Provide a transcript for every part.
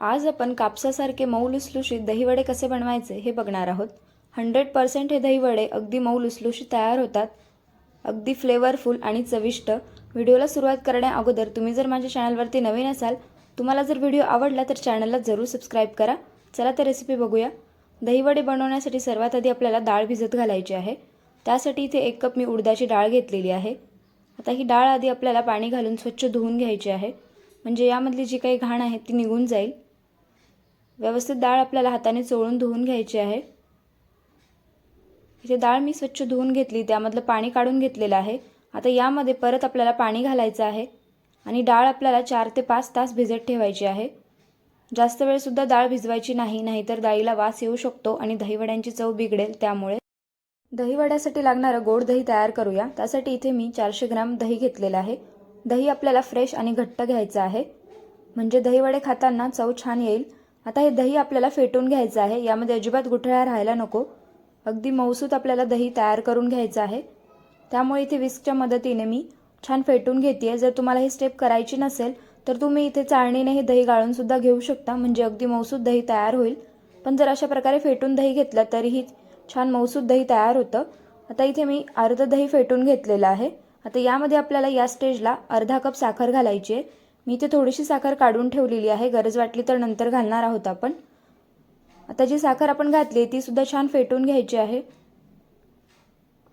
आज आपण कापसासारखे मऊ लुसलुशीत दहीवडे कसे बनवायचे हे बघणार आहोत. हंड्रेड पर्सेंट हे दहीवडे अगदी मऊ लुसलुशीत तयार होतात. अगदी फ्लेवरफुल आणि चविष्ट. व्हिडिओला सुरुवात करण्या अगोदर तुम्ही जर माझ्या चॅनलवरती नवीन असाल तुम्हाला जर व्हिडिओ आवडला तर चॅनलला जरूर सबस्क्राईब करा. चला तर रेसिपी बघूया. दहीवडे बनवण्यासाठी सर्वात आधी आपल्याला डाळ भिजत घालायची आहे. त्यासाठी इथे एक कप मी उडदाची डाळ घेतलेली आहे. आता ही डाळ आधी आपल्याला पाणी घालून स्वच्छ धुवून घ्यायची आहे. म्हणजे यामधली जी काही घाण आहे ती निघून जाईल. व्यवस्थित डाळ आपल्याला हाताने चोळून धुवून घ्यायची आहे. इथे डाळ मी स्वच्छ धुवून घेतली त्यामधलं पाणी काढून घेतलेलं आहे. आता यामध्ये परत आपल्याला पाणी घालायचं आहे आणि डाळ आपल्याला चार ते पाच तास भिजत ठेवायची आहे. जास्त वेळसुद्धा डाळ भिजवायची नाही नाहीतर डाळीला वास येऊ शकतो आणि दहीवड्यांची चव बिघडेल त्यामुळे दहीवड्यासाठी लागणारं गोड दही तयार करूया. त्यासाठी इथे मी चारशे ग्राम दही घेतलेलं आहे. दही आपल्याला फ्रेश आणि घट्ट घ्यायचं आहे. म्हणजे दहीवडे खाताना चव छान येईल. आता हे दही आपल्याला फेटून घ्यायचं आहे. यामध्ये अजिबात गुठळ्या राहायला नको. अगदी मौसूत आपल्याला दही तयार करून घ्यायचं आहे. त्यामुळे इथे विस्कच्या मदतीने मी छान फेटून घेते जर तुम्हाला ही स्टेप करायची नसेल तर तुम्ही इथे चाळणीने हे दही गाळूनसुद्धा घेऊ शकता. म्हणजे अगदी मौसूत दही तयार होईल. पण जर अशा प्रकारे फेटून दही घेतलं तरीही छान मौसूत दही तयार होतं. आता इथे मी अर्ध दही फेटून घेतलेलं आहे. आता यामध्ये आपल्याला या स्टेजला अर्धा कप साखर घालायची आहे. मी इथे थोडीशी साखर काढून ठेवलेली आहे. गरज वाटली तर नंतर घालणार आहोत आपण. आता जी साखर आपण घातली ती सुद्धा छान फेटून घ्यायची आहे.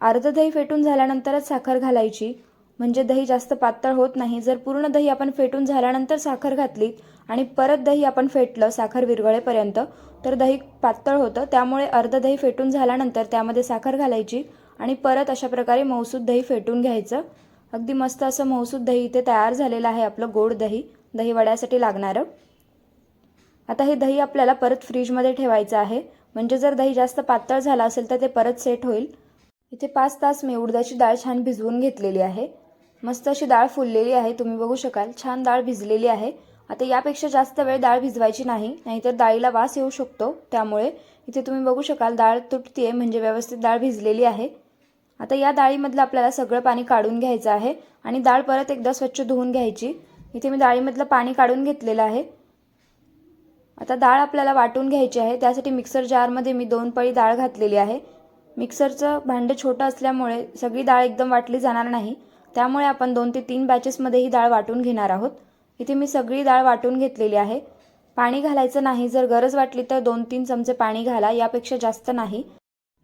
अर्ध दही फेटून झाल्यानंतरच साखर घालायची. म्हणजे दही जास्त पातळ होत नाही. जर पूर्ण दही आपण फेटून झाल्यानंतर साखर घातली आणि परत दही आपण फेटलं साखर विरघळेपर्यंत तर दही पातळ होतं. त्यामुळे अर्ध दही फेटून झाल्यानंतर त्यामध्ये साखर घालायची आणि परत अशा प्रकारे मौसूद दही फेटून घ्यायचं. अगदी मस्त असं मौसूद दही इथे तयार झालेलं आहे आपलं गोड दही. दही वड्यासाठी लागणारं. आता हे दही आपल्याला परत फ्रीजमध्ये ठेवायचं आहे. म्हणजे जर दही जास्त पातळ झालं असेल तर ते परत सेट होईल. इथे पाच तास मी उडदाची डाळ छान भिजवून घेतलेली आहे. मस्त अशी डाळ फुललेली आहे. तुम्ही बघू शकाल. छान डाळ भिजलेली आहे. आता यापेक्षा जास्त वेळ डाळ भिजवायची नाही. नाहीतर डाळीला वास येऊ शकतो. त्यामुळे इथे तुम्ही बघू शकाल डाळ तुटतीये. म्हणजे व्यवस्थित डाळ भिजलेली आहे. आता या डाळीमधलं आपल्याला सगळं पाणी काढून घ्यायचं आहे आणि डाळ परत एकदा स्वच्छ धुवून घ्यायची. इथे मी डाळीमधलं पाणी काढून घेतलेलं आहे. आता डाळ आपल्याला वाटून घ्यायची आहे. त्यासाठी मिक्सर जारमध्ये मी दोन पळी डाळ घातलेली आहे. मिक्सरचं भांडं छोटं असल्यामुळे सगळी डाळ एकदम वाटली जाणार नाही. त्यामुळे आपण दोन ते तीन बॅचेसमध्ये ही डाळ वाटून घेणार आहोत. इथे मी सगळी डाळ वाटून घेतलेली आहे. पाणी घालायचं नाही. जर गरज वाटली तर दोन तीन चमचे पाणी घाला. यापेक्षा जास्त नाही.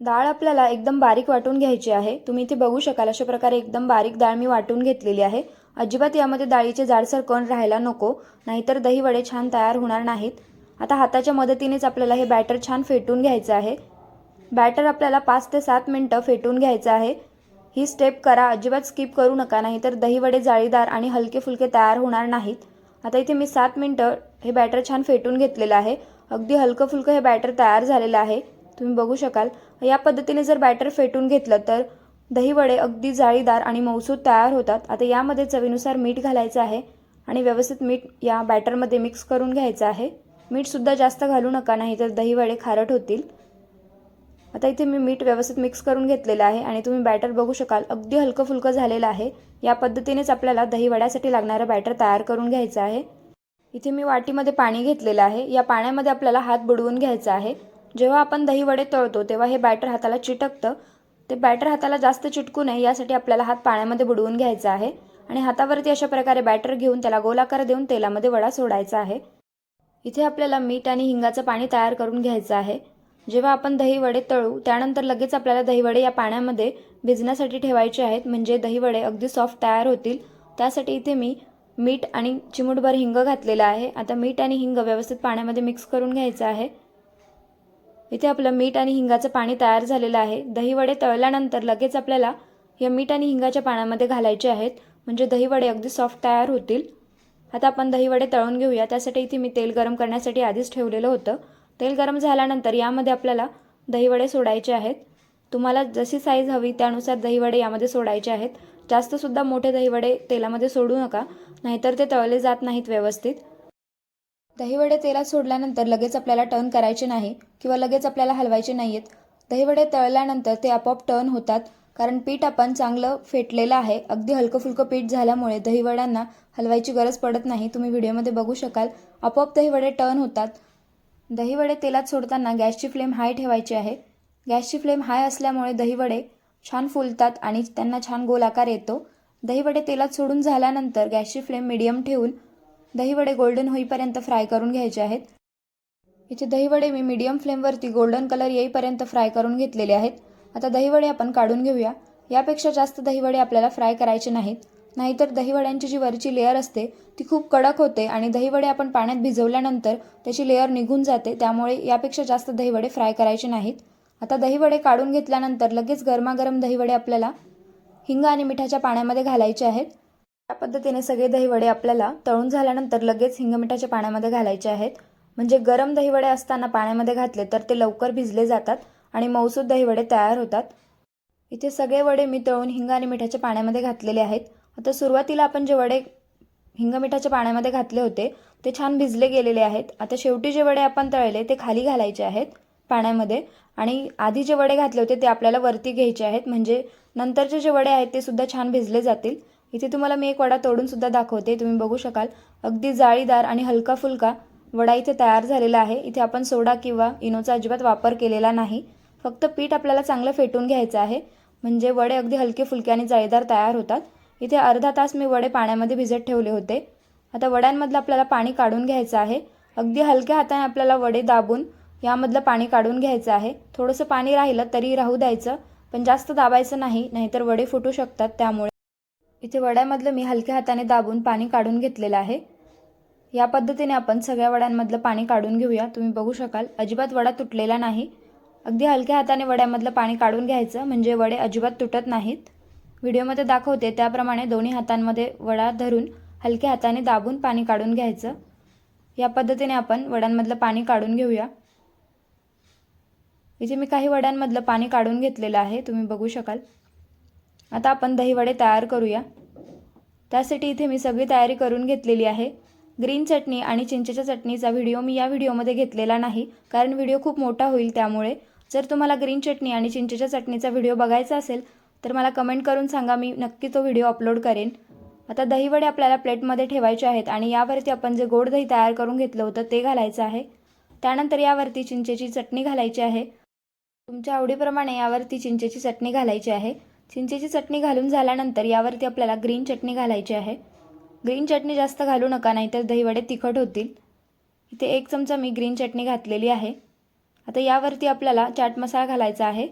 डाळ आपल्याला एकदम बारीक वाटून घ्यायची आहे. तुम्ही इथे बघू शकाल अशा प्रकारे एकदम बारीक डाळ मी वाटून घेतलेली आहे. अजिबात यामध्ये डाळीचे जाडसर कण राहायला नको नाहीतर दही वडे छान तयार होणार नाहीत. आता हाताच्या मदतीनेच आपल्याला हे बॅटर छान फेटून घ्यायचं आहे. बॅटर आपल्याला पाच ते सात मिनटं फेटून घ्यायचं आहे. ही स्टेप करा अजिबात स्किप करू नका नाहीतर दहीवडे जाळीदार आणि हलके फुलके तयार होणार नाहीत. आता इथे मी सात मिनटं हे बॅटर छान फेटून घेतलेलं आहे. अगदी हलकं फुलकं हे बॅटर तयार झालेलं आहे. तुम्ही बघू शकाल. या पद्धतीने जर बॅटर फेटून घेतलं तर दहीवडे अगदी जाळीदार आणि मौसूद तयार होतात. आता यामध्ये चवीनुसार मीठ घालायचं आहे आणि व्यवस्थित मीठ या बॅटरमध्ये मिक्स करून घ्यायचं आहे. मीठसुद्धा जास्त घालू नका नाही तर दहीवडे खारट होतील. आता इथे मी मीठ व्यवस्थित मिक्स करून घेतलेलं आहे आणि तुम्ही बॅटर बघू शकाल अगदी हलकं फुलकं झालेलं आहे. या पद्धतीनेच आपल्याला दहीवड्यासाठी लागणारं बॅटर तयार करून घ्यायचं आहे. इथे मी वाटीमध्ये पाणी घेतलेलं आहे. या पाण्यामध्ये आपल्याला हात बुडवून घ्यायचा आहे. जेव्हा आपण दहीवडे तळतो तेव्हा हे बॅटर हाताला चिटकतं. ते बॅटर हाताला जास्त चिटकू नये यासाठी आपल्याला हात पाण्यामध्ये बुडवून घ्यायचा आहे. आणि हातावरती अशा प्रकारे बॅटर घेऊन त्याला गोलाकार देऊन तेलामध्ये वडा सोडायचा आहे. इथे आपल्याला मीठ आणि हिंगाचं पाणी तयार करून घ्यायचं आहे. जेव्हा आपण दहीवडे तळू त्यानंतर लगेच आपल्याला दहीवडे या पाण्यामध्ये भिजण्यासाठी ठेवायचे आहेत. म्हणजे दहीवडे अगदी सॉफ्ट तयार होतील. त्यासाठी इथे मी मीठ आणि चिमूटभर हिंग घातलेलं आहे. आता मीठ आणि हिंग व्यवस्थित पाण्यामध्ये मिक्स करून घ्यायचं आहे. इथे आपलं मीठ आणि हिंगाचं पाणी तयार झालेलं आहे. दहीवडे तळल्यानंतर लगेच आपल्याला या मीठ आणि हिंगाच्या पाण्यामध्ये घालायचे आहेत. म्हणजे दहीवडे अगदी सॉफ्ट तयार होतील. आता आपण दहीवडे तळून घेऊया. त्यासाठी इथे मी तेल गरम करण्यासाठी आधीच ठेवलेलं होतं. तेल गरम झाल्यानंतर यामध्ये आपल्याला दहीवडे सोडायचे आहेत. तुम्हाला जशी साईज हवी त्यानुसार दहीवडे यामध्ये सोडायचे आहेत. जास्तसुद्धा मोठे दहीवडे तेलामध्ये सोडू नका. नाहीतर ते तळले जात नाहीत व्यवस्थित. दहीवडे तेलात सोडल्यानंतर लगेच आपल्याला टर्न करायचे नाही किंवा लगेच आपल्याला हलवायचे नाही आहेत दहीवडे तळल्यानंतर ते आपोआप टर्न होतात कारण पीठ आपण चांगलं फेटलेलं आहे. अगदी हलकं फुलकं पीठ झाल्यामुळे दहीवड्यांना हलवायची गरज पडत नाही. तुम्ही व्हिडिओमध्ये बघू शकाल आपोआप दहीवडे टर्न होतात. दहीवडे तेलात सोडताना गॅसची फ्लेम हाय ठेवायची आहे. गॅसची फ्लेम हाय असल्यामुळे दहीवडे छान फुलतात आणि त्यांना छान गोल आकार येतो. दहीवडे तेलात सोडून झाल्यानंतर गॅसची फ्लेम मिडियम ठेवून दहीवडे गोल्डन होईपर्यंत फ्राय करून घ्यायचे आहेत. इथे दहीवडे मी मीडियम फ्लेमवरती गोल्डन कलर येईपर्यंत फ्राय करून घेतलेले आहेत. आता दहीवडे आपण काढून घेऊया. यापेक्षा जास्त दहीवडे आपल्याला फ्राय करायचे नाहीत. नाहीतर दहीवड्यांची जी वरची लेअर असते ती खूप कडक होते आणि दहीवडे आपण पाण्यात भिजवल्यानंतर त्याची लेअर निघून जाते. त्यामुळे यापेक्षा जास्त दहीवडे फ्राय करायचे नाहीत. आता दहीवडे काढून घेतल्यानंतर लगेच गरमागरम दहीवडे आपल्याला हिंग आणि मिठाच्या पाण्यामध्ये घालायचे आहेत. या पद्धतीने सगळे दहीवडे आपल्याला तळून झाल्यानंतर लगेच हिंगमिठाच्या पाण्यामध्ये घालायचे आहेत. म्हणजे गरम दहीवडे असताना पाण्यामध्ये घातले तर ते लवकर भिजले जातात आणि मौसूद दहीवडे तयार होतात. इथे सगळे वडे मी तळून हिंग आणि मिठाच्या पाण्यामध्ये घातलेले आहेत. आता सुरुवातीला आपण जे वडे हिंग मिठाच्या पाण्यामध्ये घातले होते ते छान भिजले गेलेले आहेत. आता शेवटी जे वडे आपण तळले ते खाली घालायचे आहेत पाण्यामध्ये. आणि आधी जे वडे घातले होते ते आपल्याला वरती घ्यायचे आहेत. म्हणजे नंतरचे जे वडे आहेत ते सुद्धा छान भिजले जातील. इथे तुम्हाला मी एक वडा तोडून सुद्धा दाखवते तुम्ही बघू शकाल. अगदी जाळीदार आणि हलका फुलका वडा इथे तयार झालेला आहे. इथे आपण सोडा किंवा इनोचा अजिबात वापर केलेला नाही. फक्त पीठ आपल्याला चांगलं फेटून घ्यायचं आहे. म्हणजे वडे अगदी हलके फुलके आणि जाळीदार तयार होतात. इथे अर्धा तास मी वडे पाण्यामध्ये भिजत ठेवले होते. आता वड्यांमधलं आपल्याला पाणी काढून घ्यायचं आहे. अगदी हलक्या हाताने आपल्याला वडे दाबून यामधलं पाणी काढून घ्यायचं आहे. थोडंसं पाणी राहिलं तरी राहू द्यायचं पण जास्त दाबायचं नाही नाहीतर वडे फुटू शकतात त्यामुळे. इथे वड्यामधलं मी हलक्या हाताने दाबून पाणी काढून घेतलेलं आहे. या पद्धतीने आपण सगळ्या वड्यांमधलं पाणी काढून घेऊया. तुम्ही बघू शकाल अजिबात वडा तुटलेला नाही. अगदी हलक्या हाताने वड्यामधलं पाणी काढून घ्यायचं म्हणजे वडे अजिबात तुटत नाहीत. व्हिडिओमध्ये दाखवते त्याप्रमाणे दोन्ही हातांमध्ये वडा धरून हलक्या हाताने दाबून पाणी काढून घ्यायचं. या पद्धतीने आपण वड्यांमधलं पाणी काढून घेऊया. इथे मी काही वड्यांमधलं पाणी काढून घेतलेलं आहे तुम्ही बघू शकाल. आता आपण दहीवडे तयार करूया. त्यासाठी इथे मी सगळी तयारी करून घेतलेली आहे. ग्रीन चटणी आणि चिंचेच्या चटणीचा व्हिडिओ मी या व्हिडिओमध्ये घेतलेला नाही कारण व्हिडिओ खूप मोठा होईल त्यामुळे. जर तुम्हाला ग्रीन चटणी आणि चिंचेच्या चटणीचा व्हिडिओ बघायचा असेल तर मला कमेंट करून सांगा मी नक्की तो व्हिडिओ अपलोड करेन. आता दहीवडे आपल्याला प्लेटमध्ये ठेवायचे आहेत आणि यावरती आपण जे गोड दही तयार करून घेतलं होतं ते घालायचं आहे. त्यानंतर यावरती चिंचेची चटणी घालायची आहे. तुमच्या आवडीप्रमाणे यावरती चिंचेची चटणी घालायची आहे. चिंचेची चटणी घालून झाल्यानंतर यावरती आपल्याला ग्रीन चटणी घालायची आहे. ग्रीन चटणी जास्त घालू नका नाहीतर दहीवडे तिखट होतील. इथे एक चमचा मी ग्रीन चटणी घातलेली आहे. आता यावरती आपल्याला चाट मसाला घालायचा आहे.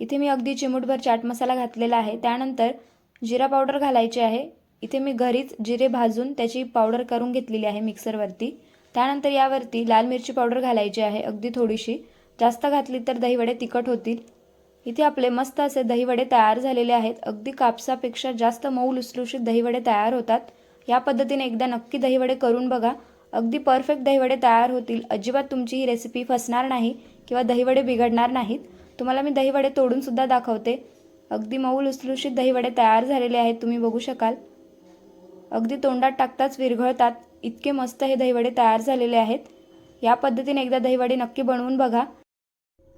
इथे मी अगदी चिमूटभर चाट मसाला घातलेला आहे. त्यानंतर जिरा पावडर घालायची आहे. इथे मी घरीच जिरे भाजून त्याची पावडर करून घेतलेली आहे मिक्सरवरती. त्यानंतर यावरती लाल मिरची पावडर घालायची आहे अगदी थोडीशी. जास्त घातली तर दहीवडे तिखट होतील. इथे आपले मस्त असे दहीवडे तयार झालेले आहेत. अगदी कापसापेक्षा जास्त मऊ लुसलुशीत दहीवडे तयार होतात. या पद्धतीने एकदा नक्की दहीवडे करून बघा. अगदी परफेक्ट दहीवडे तयार होतील. अजिबात तुमची ही रेसिपी फसणार नाही किंवा दहीवडे बिघडणार नाहीत. तुम्हाला मी दहीवडे तोडूनसुद्धा दाखवते. अगदी मऊ लुसलुशीत दहीवडे तयार झालेले आहेत. तुम्ही बघू शकाल. अगदी तोंडात टाकताच विरघळतात. इतके मस्त हे दहीवडे तयार झालेले आहेत. या पद्धतीने एकदा दहीवडे नक्की बनवून बघा.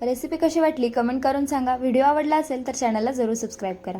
रेसिपी कशी वाटली कमेंट करून सांगा. व्हिडिओ आवडला असेल तर चॅनलला जरूर सबस्क्राईब करा.